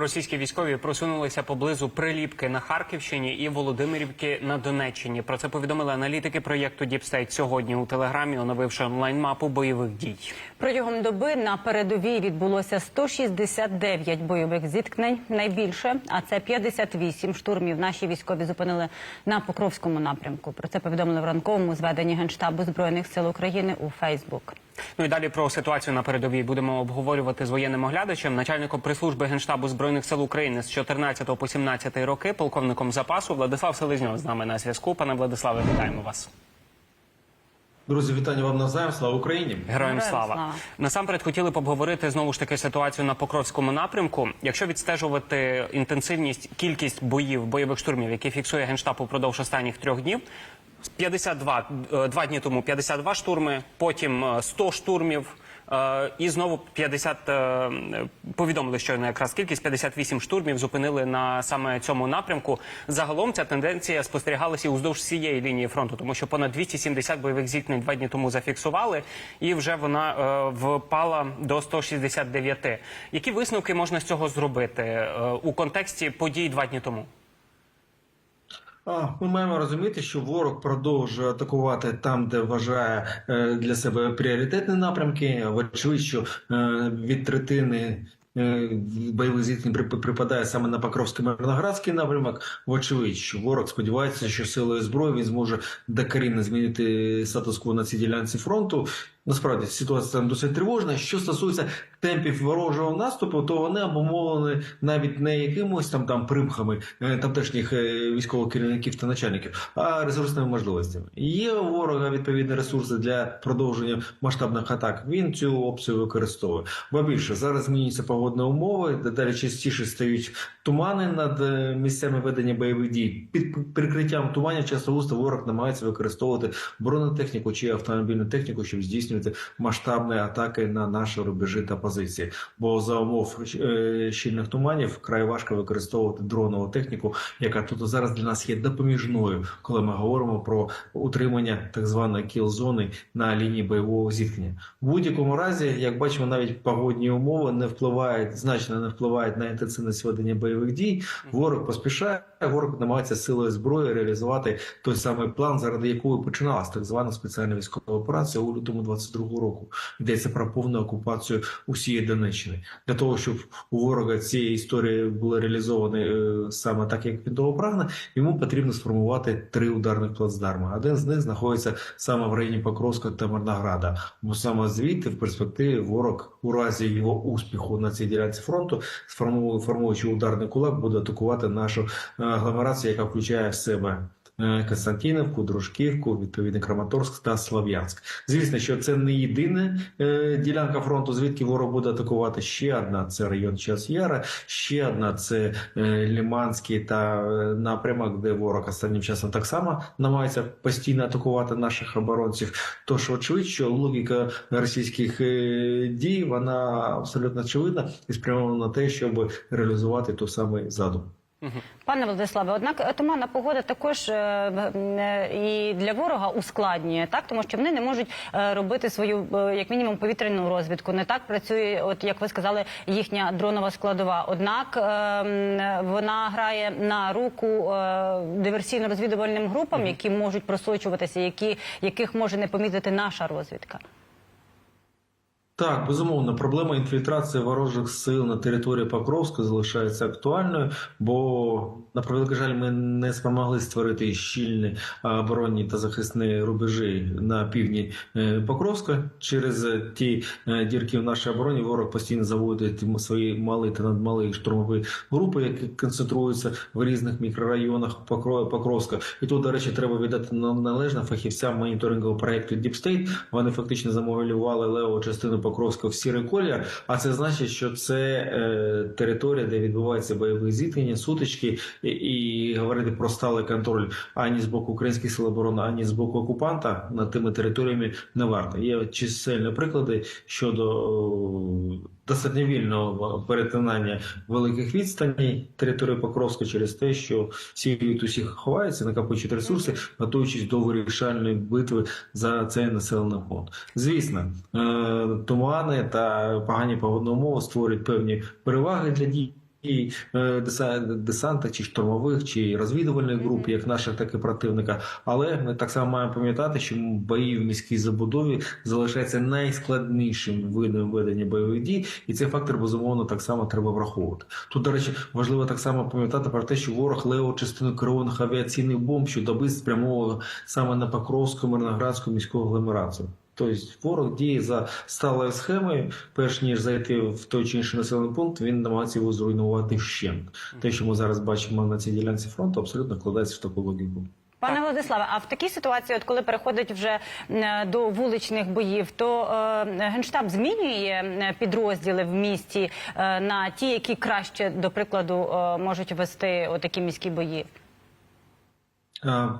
Російські військові просунулися поблизу Приліпки на Харківщині і Володимирівки на Донеччині. Про це повідомили аналітики проєкту Діпстейт сьогодні у телеграмі, оновивши онлайн-мапу бойових дій. Протягом доби на передовій відбулося 169 бойових зіткнень. Найбільше, а це 58 штурмів. Наші військові зупинили на Покровському напрямку. Про це повідомили в ранковому зведенні генштабу збройних сил України у Фейсбук. Ну і далі про ситуацію на передовій будемо обговорювати з воєнним оглядачем, начальником прес-служби генштабу збройних сил України з 14 по 17 роки, полковником запасу Владислав Селезньов з нами на зв'язку. Пане Владиславе, вітаємо вас. Друзі, вітання вам навзаєм. Слава Україні! Героям слава. слава. насамперед хотіли б обговорити знову ж таки ситуацію на Покровському напрямку. Якщо відстежувати інтенсивність, кількість боїв, бойових штурмів, які фіксує генштаб упродовж останніх трьох днів. 52, е, два дні тому 52 штурми, потім е, 100 штурмів. Е, І знову 50, е, повідомили щойно якраз кількість 58 штурмів зупинили на саме цьому напрямку. Загалом ця тенденція спостерігалася уздовж всієї лінії фронту, тому що понад 270 бойових зіткнень два дні тому зафіксували, і вже вона е, впала до 169. Які висновки можна з цього зробити у контексті подій два дні тому? Ми маємо розуміти, що ворог продовжує атакувати там, де вважає е, для себе пріоритетні напрямки. Вочевидь, що е, від третини е, бойових зіткнень припадає саме на Покровський Мирноградський напрямок. Вочевидь, що ворог сподівається, що силою зброї він зможе докорінно змінити статус-кво на цій ділянці фронту. Насправді ситуація досить тривожна. Що стосується темпів ворожого наступу, то вони обумовлені навіть не якимось там там примхами е, тамтешніх е, військових керівників та начальників, а ресурсними можливостями. Є у ворога відповідні ресурси для продовження масштабних атак. Він цю опцію використовує. Бо більше зараз змінюються погодні умови, дедалі частіше стають тумани над е, місцями ведення бойових дій. Під прикриттям туманів часто ворог намагається використовувати бронетехніку чи автомобільну техніку, щоб здійснювати масштабні атаки на наші рубежі та позиції. Бо за умов щільних туманів вкрай важко використовувати дронову техніку, яка тут зараз для нас є допоміжною, коли ми говоримо про утримання так званої кіл-зони на лінії бойового зіткнення. В будь-якому разі, як бачимо, навіть погодні умови не впливають значно не впливають на інтенсивність ведення бойових дій. Ворог поспішає, ворог намагається силою зброї реалізувати той самий план, заради якої починалася так звана спеціальна військова операція у лютому 22 року. Йдеться про повну окупацію усієї Донеччини для того, щоб у ворога ці історії були реалізовані е, саме так, як він того прагне. Йому потрібно сформувати три ударних плацдарми. Один з них знаходиться саме в районі Покровська та Мирнограда. Бо саме звідти в перспективі ворог у разі його успіху на цій ділянці фронту, сформує- формуючи ударний кулак, буде атакувати нашу е, агломерацію, яка включає в себе. е, Константинівку, Дружківку, відповідно Краматорськ та Слов'янськ. Звісно, що це не єдина е, ділянка фронту, звідки ворог буде атакувати. Ще одна це район Час Яра, ще одна це е, Ліманський та е, напрямок, де ворог останнім часом так само намагається постійно атакувати наших оборонців. Тож, очевидь, що логіка російських дій вона абсолютно очевидна і спрямована на те, щоб реалізувати ту самий задум. Пане Владиславе, однак е, туманна погода також е, е, і для ворога ускладнює, так тому що вони не можуть робити свою як мінімум повітряну розвідку. Не так працює, от як ви сказали, їхня дронова складова. Однак вона грає на руку диверсійно-розвідувальним групам, які можуть просочуватися, які яких може не помітити наша розвідка. Так, безумовно, проблема інфільтрації ворожих сил на території Покровська залишається актуальною, бо на превеликий жаль, ми не спромогли створити щільні оборонні та захисні рубежі на півдні е, Покровська. Через е, ті е, дірки в нашій обороні ворог постійно заводить свої малі та надмалі штурмові групи, які концентруються в різних мікрорайонах Покровська. І тут, до речі, треба віддати на- належне фахівцям моніторингового проекту State. Вони фактично замовлювали леву частину Покровська в сірий колір. А це значить, що це е, територія, де відбуваються бойові зіткнення, сутички, і, і говорити про сталий контроль ані з боку українських сил оборони, ані з боку окупанта над тими територіями не варто. Є чисельні приклади щодо о, достатньо вільного перетинання великих відстаней території Покровська через те, що всі від усіх ховаються, накопичують ресурси, готуючись до вирішальної битви за цей населений фонд. Звісно, е, тумани та погані погодні умови створюють певні переваги для дій дій е, десанта, чи штурмових, чи розвідувальних груп, як наших, так і противника. Але ми так само маємо пам'ятати, що бої в міській забудові залишаються найскладнішим видом ведення бойових дій, і цей фактор безумовно так само треба враховувати. Тут, до речі, важливо так само пам'ятати про те, що ворог леву частину керованих авіаційних бомб щодоби спрямовував саме на Покровську, Мирноградську міську агломерацію. Тобто ворог діє за сталою схемою, перш ніж зайти в той чи інший населений пункт, він намагається його зруйнувати вщент. Те, що ми зараз бачимо на цій ділянці фронту, абсолютно вкладається в таку логіку. Пане Владиславе, а в такій ситуації, от коли переходить вже е, до вуличних боїв, то е, генштаб змінює е, підрозділи в місті е, на ті, які краще, до прикладу, е, можуть вести отакі міські бої.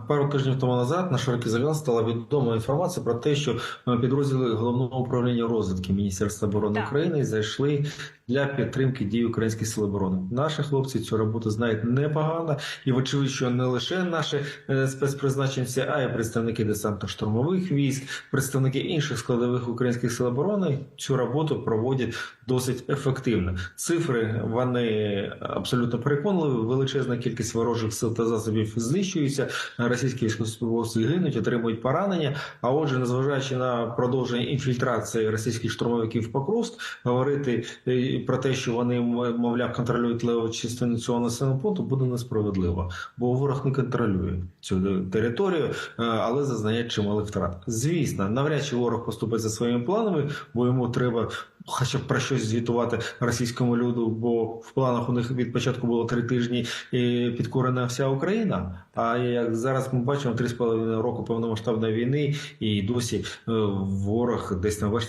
Пару тижнів тому назад на широкий загал стала відома інформація про те, що е, підрозділи головного управління розвідки Міністерства оборони Так. України зайшли для підтримки дій українських сил оборони. Наші хлопці цю роботу знають непогано, і вочевидь, що не лише наші е, спецпризначенці, а й представники десантно-штурмових військ, представники інших складових українських сил оборони цю роботу проводять досить ефективно. Цифри вони абсолютно переконливі. Величезна кількість ворожих сил та засобів знищується. Російські військовослужбовці гинуть, отримують поранення. А отже, незважаючи на продовження інфільтрації російських штурмовиків Покровськ, говорити е, про те, що вони мовляв контролюють леву частину цього населеного пункту, буде несправедливо, бо ворог не контролює цю територію, е, але зазнає чималих втрат. Звісно, навряд чи ворог поступить за своїми планами, бо йому треба. Хоча б про щось звітувати російському люду, бо в планах у них від початку було три тижні і підкорена вся Україна. А як зараз ми бачимо три з половиною року повномасштабної війни, і досі е, ворог десь там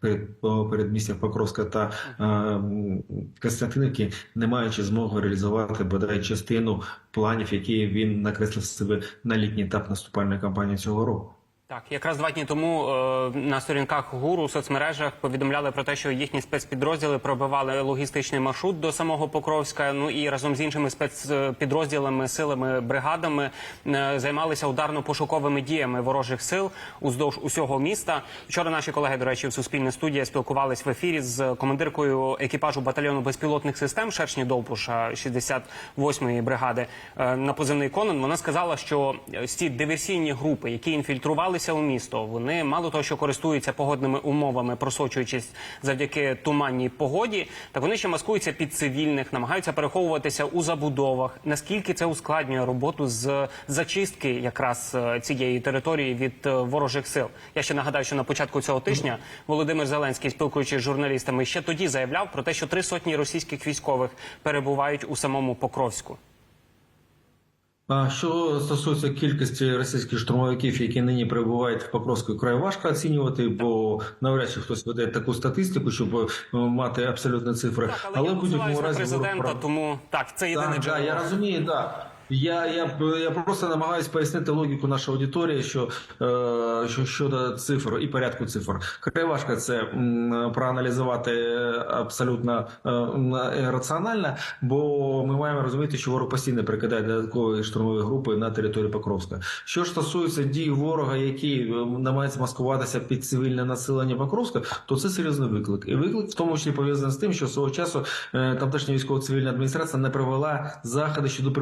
перед передмістям Покровська та е, Костянтинівки, не маючи змоги реалізувати бодай частину планів, які він накреслив себе на літній етап наступальної кампанії цього року. Так, якраз два дні тому е, на сторінках ГУРу у соцмережах повідомляли про те, що їхні спецпідрозділи пробивали логістичний маршрут до самого Покровська. Ну і разом з іншими спецпідрозділами, силами, бригадами е, займалися ударно-пошуковими діями ворожих сил уздовж усього міста. Вчора наші колеги, до речі, в Суспільне студія спілкувались в ефірі з командиркою екіпажу батальйону безпілотних систем Шершні Довбуша 68-ї бригади е, на позивний Конан. Вона сказала, що ці диверсійні групи, які інфільтрувалися у місто, вони мало того, що користуються погодними умовами, просочуючись завдяки туманній погоді, так вони ще маскуються під цивільних, намагаються переховуватися у забудовах. Наскільки це ускладнює роботу з зачистки якраз е, цієї території від е, ворожих сил? Я ще нагадаю, що на початку цього тижня Володимир Зеленський, спілкуючись з журналістами, ще тоді заявляв про те, що три сотні російських військових перебувають у самому Покровську. А що стосується кількості російських штурмовиків, які нині перебувають в Покровську, край важко оцінювати, бо навряд чи хтось веде таку статистику, щоб е, мати абсолютні цифри. Так, але, але будь-якому разі президента, прав- тому так, це єдине Так, да, я розумію, так. Я, я, я просто намагаюся пояснити логіку нашої аудиторії, що, е, що щодо цифр і порядку цифр. Край важко це м, проаналізувати абсолютно е, раціонально, бо ми маємо розуміти, що ворог постійно прикидає додаткові штурмові групи на території Покровська. Що ж стосується дій ворога, які е, намагаються маскуватися під цивільне населення Покровська, то це серйозний виклик. І виклик в тому числі пов'язаний з тим, що свого часу е, тамтешня військово-цивільна адміністрація не провела заходи щодо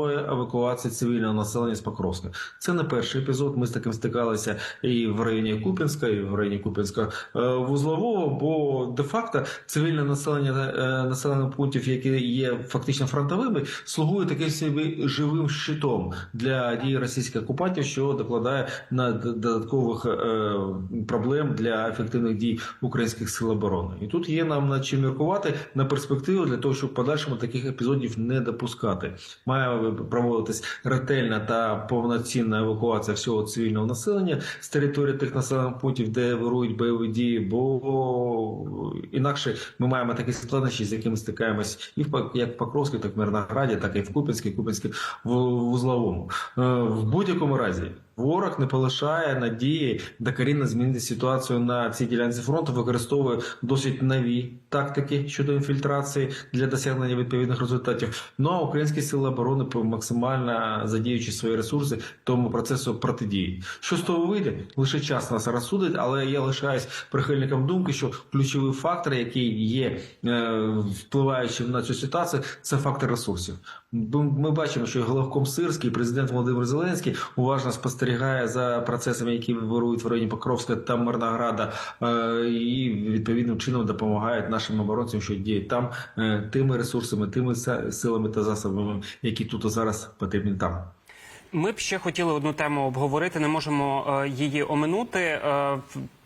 примусової евакуації цивільного населення з Покровська. Це не перший епізод. Ми з таким стикалися і в районі Купінська, і в районі Купінська е, вузлового. Бо де-факто цивільне населення е, населених пунктів, які є фактично фронтовими, слугує таким собі живим щитом для дій російських окупантів, що докладає на додаткових е, проблем для ефективних дій українських сил оборони. І тут є нам над чим міркувати на перспективу для того, щоб подальшому таких епізодів не допускати. Має проводитись ретельна та повноцінна евакуація всього цивільного населення з території тих населених пунктів, де вирують бойові дії, бо інакше ми маємо такі складнощі, з якими стикаємось і в як в Покровській, так в Мирнограді, так і в Купінській, Купінській в вузловому. Е, В будь-якому разі Ворог не полишає надії докорінно змінити ситуацію на цій ділянці фронту, використовує досить нові тактики щодо інфільтрації для досягнення відповідних результатів. Ну а українські сили оборони максимально задіючи свої ресурси тому процесу протидії. Що з того вийде? Лише час нас розсудить, але я лишаюсь прихильником думки, що ключовий фактор, який є е, впливаючим на цю ситуацію, це фактор ресурсів. Ми бачимо, що головком Сирський, президент Володимир Зеленський уважно спостерігає за процесами, які вирують в районі Покровська та Мирнограда, е, і відповідним чином допомагають нашим оборонцям, що діють там е, тими ресурсами, тими силами та засобами, які тут зараз потрібні там. Ми б ще хотіли одну тему обговорити. Не можемо е, її оминути.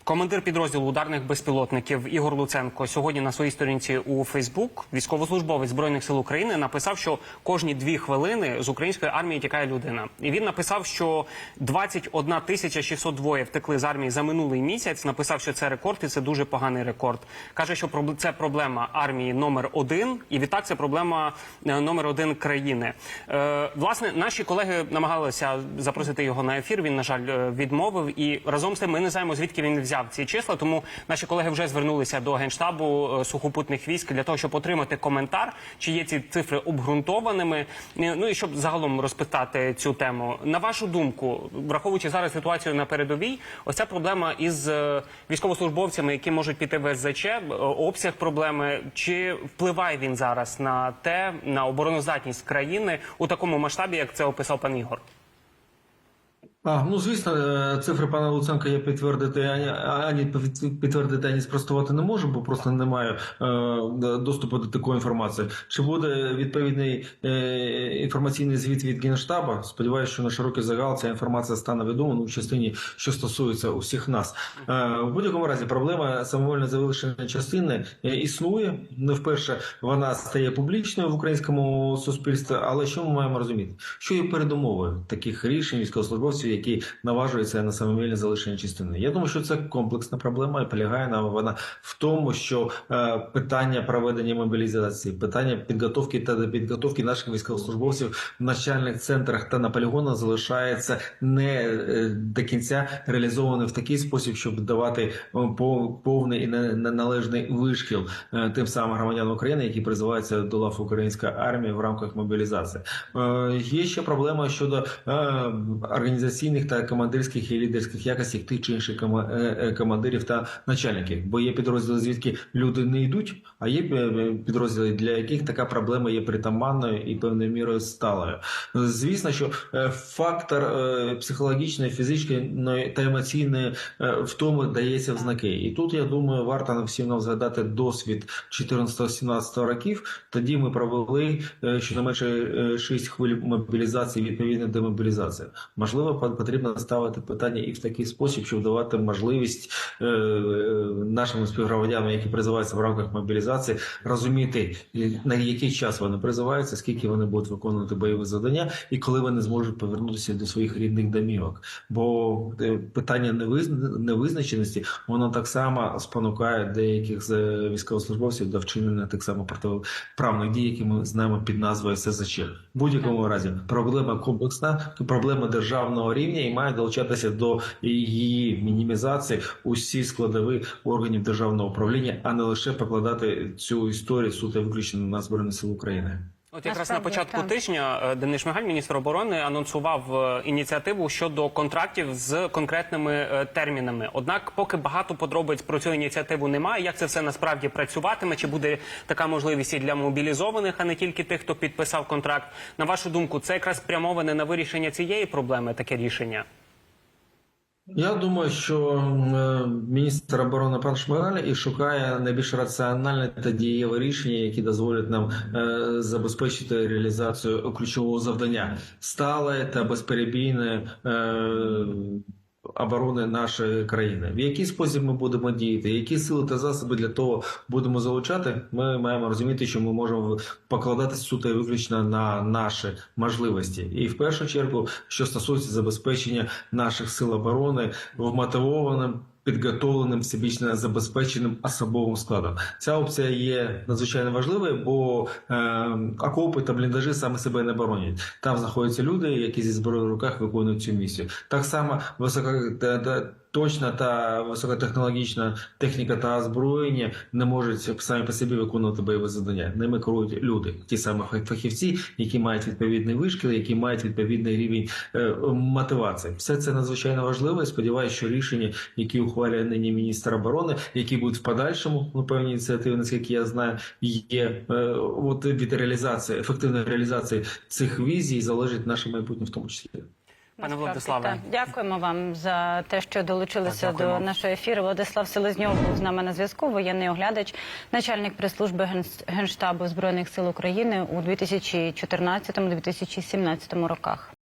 Командир підрозділу ударних безпілотників Ігор Луценко сьогодні на своїй сторінці у Фейсбук, військовослужбовець збройних сил України, написав, що кожні дві хвилини з української армії тікає людина. І він написав, що 21 тисяча 602 втекли з армії за минулий місяць. Написав, що це рекорд, і це дуже поганий рекорд. каже, що це проблема армії номер один, і відтак це проблема е, номер один країни. Е, власне, наші колеги намагалися запросити його на ефір. Він на жаль е, відмовив. І разом з тим ми не знаємо звідки він взяв ці числа. Тому наші колеги вже звернулися до генштабу е, сухопутних військ для того, щоб отримати коментар, чи є ці цифри обґрунтованими. Е, Ну і щоб загалом розпитати цю тему. На вашу думку, враховуючи зараз ситуацію на передовій, ось ця проблема із е, військовослужбовцями, які можуть піти в СЗЧ, обсяг проблеми, чи впливає він зараз на те, на обороноздатність країни у такому масштабі, як це описав пан Ігор? А, ну звісно, е, цифри пана Луценка я підтвердити ані, підтвердити, ані спростувати не можу, бо просто не маю е, доступу до такої інформації. Чи буде відповідний е, інформаційний звіт від Генштаба? Сподіваюся, що на широкий загал ця інформація стане відома ну, в частині, що стосується усіх нас. В будь-якому разі проблема самовольне залишення частини існує. Не вперше вона стає публічною в українському суспільстві. Але що ми маємо розуміти? Що є передумовою таких рішень військовослужбовців, які наважуються на самовільне залишення частини? Я думаю, що це комплексна проблема і полягає на вона в тому, що е, питання проведення мобілізації, питання підготовки та підготовки наших військовослужбовців в навчальних центрах та на полігонах залишається не е, до кінця реалізоване в такий спосіб, щоб давати е, повний і не- не- вишкіл тим самим громадянам України, які призиваються до лав української армії в рамках мобілізації. Є ще проблема щодо е, організаційних та командирських і лідерських якостей тих чи інших е, е, командирів та начальників. Бо є підрозділи, звідки люди не йдуть, а є е, підрозділи, для яких така проблема є притаманною і певною мірою сталою. Звісно, що е, фактор е, психологічної, фізичної та емоційної е, втоми дається в знаки. І тут я думаю, варто всім нам згадати досвід 14-17 років. Тоді ми провели е, щонайменше 6 хвиль мобілізації, відповідно демобілізації. Можливо, пот- потрібно ставити питання і в такий спосіб, щоб давати можливість е, е, нашим співгромадянам, які призиваються в рамках мобілізації, розуміти е, на який час вони призиваються, скільки вони будуть виконувати бойові завдання, і коли вони зможуть повернутися до своїх рідних домівок. Бо е, питання невизна- невизначеності воно так само спонукає деяких з е, військовослужбовців до вчинення так само протиправних дій, які ми знаємо під назвою СЗЧ. В будь-якому разі проблема комплексна, проблема державного рівня і має долучатися до її мінімізації усі складові органів державного управління, а не лише покладати цю історію суто виключно на збройні сили України. От якраз на початку так. тижня е, Денис Шмигаль, міністр оборони, анонсував е, ініціативу щодо контрактів з конкретними е, термінами. Однак, поки багато подробиць про цю ініціативу немає, як це все насправді працюватиме, чи буде така можливість і для мобілізованих, а не тільки тих, хто підписав контракт. На вашу думку, це якраз спрямоване на вирішення цієї проблеми, таке рішення? Я думаю, що е, міністр оборони пан Шмигаль і шукає найбільш раціональне та дієве рішення, які дозволять нам е, забезпечити реалізацію ключового завдання. Стале та безперебійне е, оборони нашої країни. В який спосіб ми будемо діяти, які сили та засоби для того будемо залучати, ми маємо розуміти, що ми можемо покладатися суто виключно на наші можливості. І в першу чергу, що стосується забезпечення наших сил оборони вмотивованим підготовленим всебічно забезпеченим особовим складом. Ця опція є надзвичайно важливою, бо е, окопи та бліндажі саме себе не боронять. Там знаходяться люди, які зі зброєю в руках виконують цю місію. Так само висока та, точна та високотехнологічна техніка та озброєння не можуть самі по собі виконувати бойові завдання. Ними керують люди, ті самі фахівці, які мають відповідний вишкіл, які мають відповідний рівень е, мотивації. Все це надзвичайно важливо. і Сподіваюся, що рішення, які ухвалює нині міністр оборони, які будуть в подальшому, ну певні ініціативи, наскільки я знаю, є е, от від реалізації, ефективної реалізації цих візій залежить наше майбутнє в тому числі. Пане Владиславе. дякуємо вам за те, що долучилися Так, до нашого ефіру. Владислав Селезньов був з нами на зв'язку. Воєнний оглядач, начальник прес-служби Генштабу збройних сил України у 2014-2017 роках.